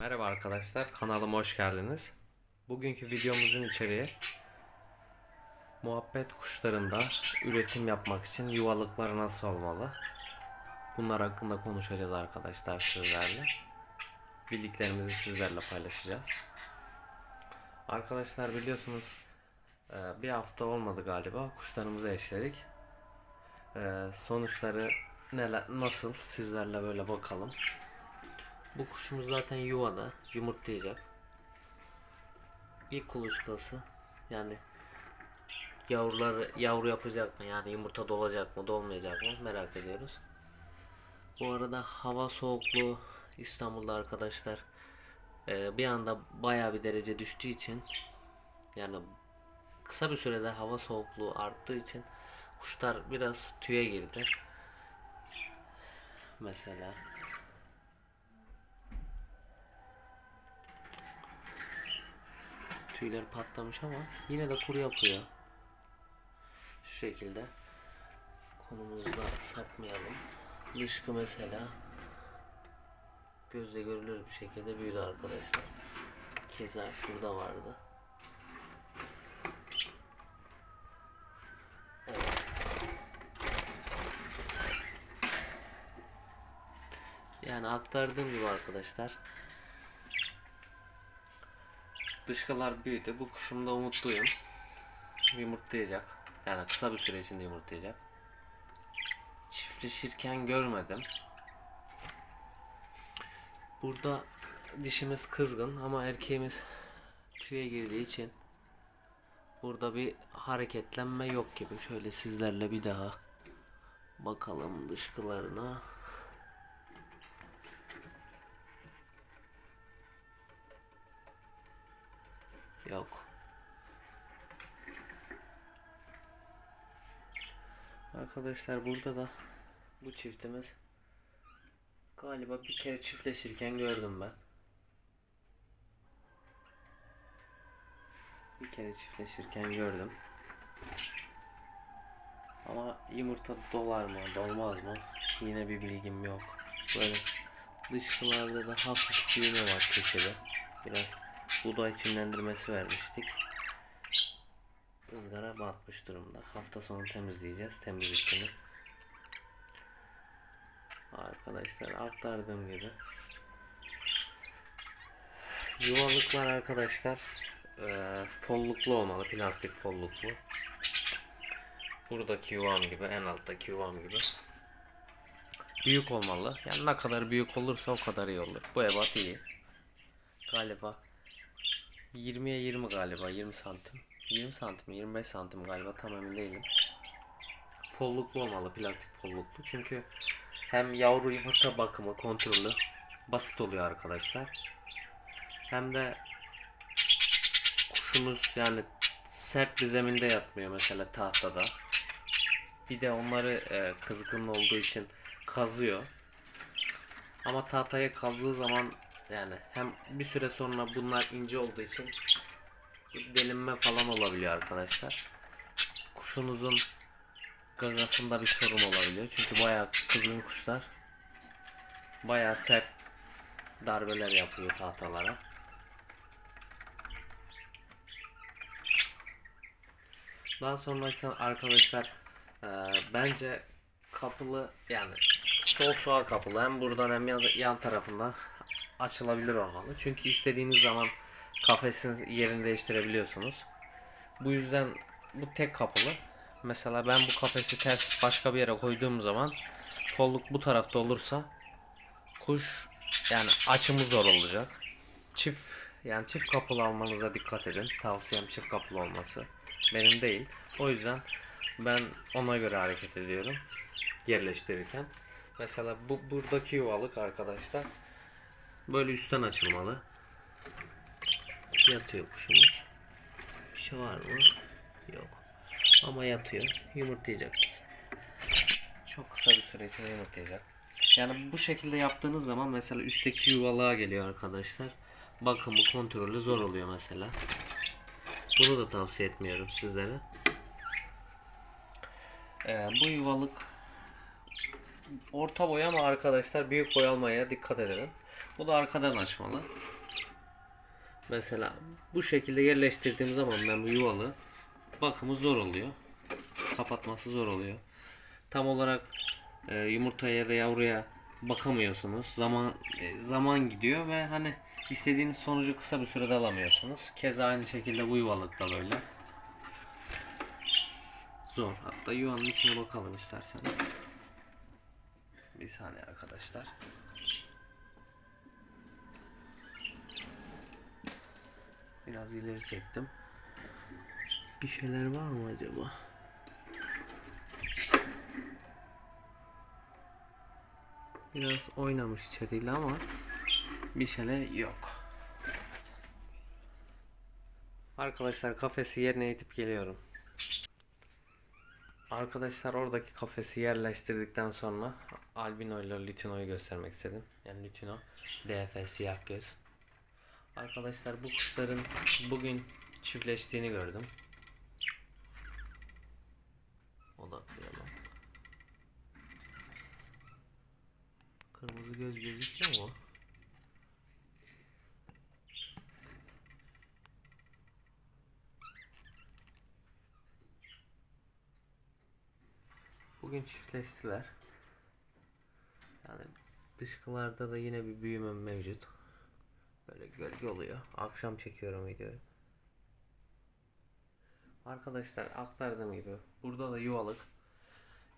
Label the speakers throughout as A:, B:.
A: Merhaba arkadaşlar, kanalıma hoş geldiniz. Bugünkü videomuzun içeriği muhabbet kuşlarında üretim yapmak için yuvalıklar nasıl olmalı? Bunlar hakkında konuşacağız arkadaşlar sizlerle. Bildiklerimizi sizlerle paylaşacağız. Arkadaşlar biliyorsunuz e, bir hafta olmadı galiba kuşlarımızı eşledik. E, Sonuçları neler, nasıl sizlerle böyle bakalım. Bu kuşumuz zaten yuvada yumurtlayacak. İlk kuluçkası yani yavruları yavru yapacak mı yani yumurta dolacak mı dolmayacak mı merak ediyoruz. Bu arada hava soğukluğu İstanbul'da arkadaşlar e, bir anda baya bir derece düştüğü için yani kısa bir sürede hava soğukluğu arttığı için kuşlar biraz tüye girdi. Mesela Tüyleri patlamış ama yine de kuru yapıyor. Şu şekilde. Konumuzda sapmayalım. Dışkı mesela gözle görülür bir şekilde büyüdü arkadaşlar. Keza şurada vardı. Evet. Yani aktardığım gibi arkadaşlar Dışkılar büyüdü. Bu kuşumda umutluyum. Yumurtlayacak. Yani kısa bir süre içinde yumurtlayacak. Çiftleşirken görmedim. Burada dişimiz kızgın ama erkeğimiz tüye girdiği için burada bir hareketlenme yok gibi. Şöyle sizlerle bir daha bakalım dışkılarına. Yok. Arkadaşlar burada da bu çiftimiz galiba bir kere çiftleşirken gördüm ben. Bir kere çiftleşirken gördüm. Ama yumurta dolar mı, dolmaz mı? Yine bir bilgim yok. Böyle dışkılarda da hafif büyüme var köşede. Biraz buğday çimlendirmesi vermiştik. Izgara batmış durumda. Hafta sonu temizleyeceğiz. Temizlikini. Arkadaşlar aktardığım gibi. Yuvalıklar arkadaşlar eee, folluklu olmalı. Plastik folluklu. Buradaki yuvam gibi, en alttaki yuvam gibi. Büyük olmalı. Yani ne kadar büyük olursa o kadar iyi olur. Bu ebat iyi. Galiba 20'ye 20 galiba 20 santim. 20 santim 25 santim galiba tam emin değilim. Folluklu olmalı plastik folluklu çünkü hem yavru yumurta bakımı kontrolü basit oluyor arkadaşlar. Hem de kuşumuz yani sert bir zeminde yatmıyor mesela tahtada. Bir de onları e, kızgın olduğu için kazıyor. Ama tahtaya kazdığı zaman yani hem bir süre sonra bunlar ince olduğu için delinme falan olabiliyor arkadaşlar. Kuşunuzun gagasında bir sorun olabiliyor. Çünkü bayağı kızgın kuşlar bayağı sert darbeler yapıyor tahtalara. Daha sonra arkadaşlar e, bence kapılı yani sol sağa kapılı hem buradan hem yan, yan tarafında açılabilir olmalı. Çünkü istediğiniz zaman kafesin yerini değiştirebiliyorsunuz. Bu yüzden bu tek kapılı. Mesela ben bu kafesi ters başka bir yere koyduğum zaman kolluk bu tarafta olursa kuş yani açımı zor olacak. Çift yani çift kapılı almanıza dikkat edin. Tavsiyem çift kapılı olması. Benim değil. O yüzden ben ona göre hareket ediyorum yerleştirirken. Mesela bu buradaki yuvalık arkadaşlar böyle üstten açılmalı. Yatıyor kuşumuz. Bir şey var mı? Yok. Ama yatıyor. Yumurtlayacak. Çok kısa bir süre içinde yumurtlayacak. Yani bu şekilde yaptığınız zaman mesela üstteki yuvalığa geliyor arkadaşlar. Bakımı kontrolü zor oluyor mesela. Bunu da tavsiye etmiyorum sizlere. Ee, bu yuvalık orta boy ama arkadaşlar büyük boy almaya dikkat edelim. Bu da arkadan açmalı. Mesela bu şekilde yerleştirdiğim zaman ben bu yuvalı bakımı zor oluyor. Kapatması zor oluyor. Tam olarak e, yumurtaya ya da yavruya bakamıyorsunuz. Zaman e, zaman gidiyor ve hani istediğiniz sonucu kısa bir sürede alamıyorsunuz. Keza aynı şekilde bu yuvalık da böyle. Zor. Hatta yuvanın içine bakalım isterseniz. Bir saniye arkadaşlar. Biraz ileri çektim. Bir şeyler var mı acaba? Biraz oynamış içeriyle ama bir şeyler yok. Arkadaşlar kafesi yerine itip geliyorum. Arkadaşlar oradaki kafesi yerleştirdikten sonra albino ile lutino'yu göstermek istedim. Yani lutino DF siyah göz. Arkadaşlar bu kuşların bugün çiftleştiğini gördüm. Odaklayalım. Kırmızı göz gözüküyor mu? Bugün çiftleştiler. Yani dışkılarda da yine bir büyüme mevcut. Böyle gölge oluyor. Akşam çekiyorum videoyu. Arkadaşlar aktardığım gibi burada da yuvalık.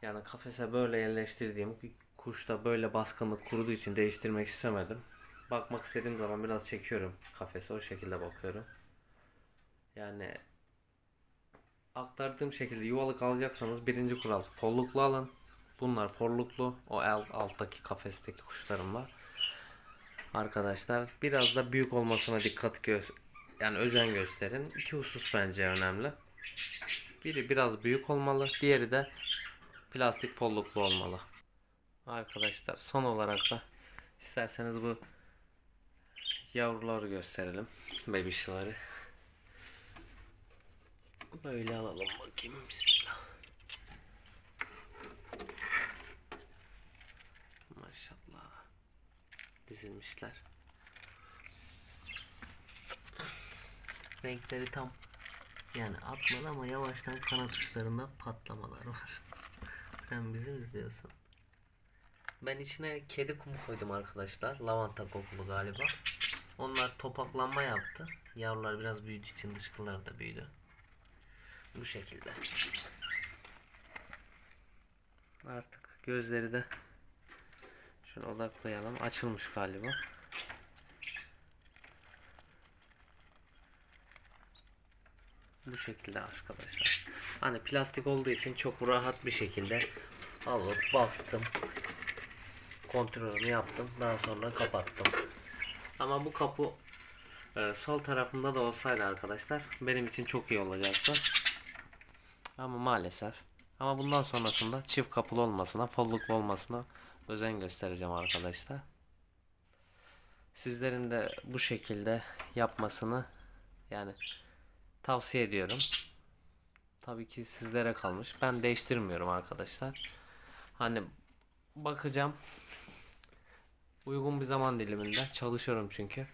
A: Yani kafese böyle yerleştirdiğim kuşta böyle baskınlık kuruduğu için değiştirmek istemedim. Bakmak istediğim zaman biraz çekiyorum kafese o şekilde bakıyorum. Yani aktardığım şekilde yuvalık alacaksanız birinci kural folluklu alın. Bunlar forluklu. O alt, alttaki kafesteki kuşlarım var. Arkadaşlar biraz da büyük olmasına dikkat göz yani özen gösterin. İki husus bence önemli. Biri biraz büyük olmalı, diğeri de plastik folluklu olmalı. Arkadaşlar son olarak da isterseniz bu yavruları gösterelim. Bebişleri. Böyle alalım bakayım. Bismillah. Dizilmişler. Renkleri tam yani atmalı ama yavaştan kanat uçlarında patlamalar var. Sen bizi izliyorsun? Ben içine kedi kumu koydum arkadaşlar. Lavanta kokulu galiba. Onlar topaklanma yaptı. Yavrular biraz büyüdüğü için dışkıları da büyüdü. Bu şekilde. Artık gözleri de şöyle odaklayalım. Açılmış galiba. Bu şekilde arkadaşlar. Hani plastik olduğu için çok rahat bir şekilde alıp baktım. Kontrolünü yaptım. Daha sonra kapattım. Ama bu kapı e, sol tarafında da olsaydı arkadaşlar benim için çok iyi olacaktı. Ama maalesef. Ama bundan sonrasında çift kapılı olmasına, folluklu olmasına özen göstereceğim arkadaşlar. Sizlerin de bu şekilde yapmasını yani tavsiye ediyorum. Tabii ki sizlere kalmış. Ben değiştirmiyorum arkadaşlar. Hani bakacağım. Uygun bir zaman diliminde çalışıyorum çünkü.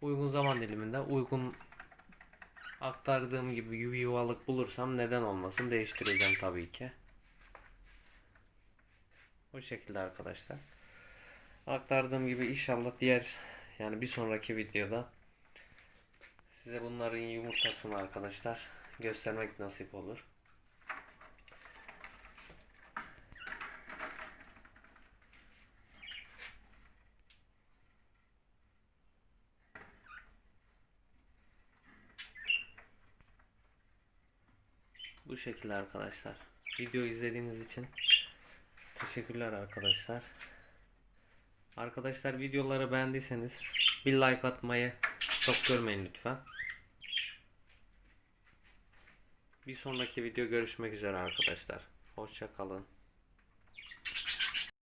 A: Uygun zaman diliminde uygun aktardığım gibi yuv yuvalık bulursam neden olmasın değiştireceğim tabii ki. Bu şekilde arkadaşlar. Aktardığım gibi inşallah diğer yani bir sonraki videoda size bunların yumurtasını arkadaşlar göstermek nasip olur. Bu şekilde arkadaşlar. Video izlediğiniz için teşekkürler arkadaşlar. Arkadaşlar videoları beğendiyseniz bir like atmayı çok görmeyin lütfen. Bir sonraki video görüşmek üzere arkadaşlar. Hoşça kalın.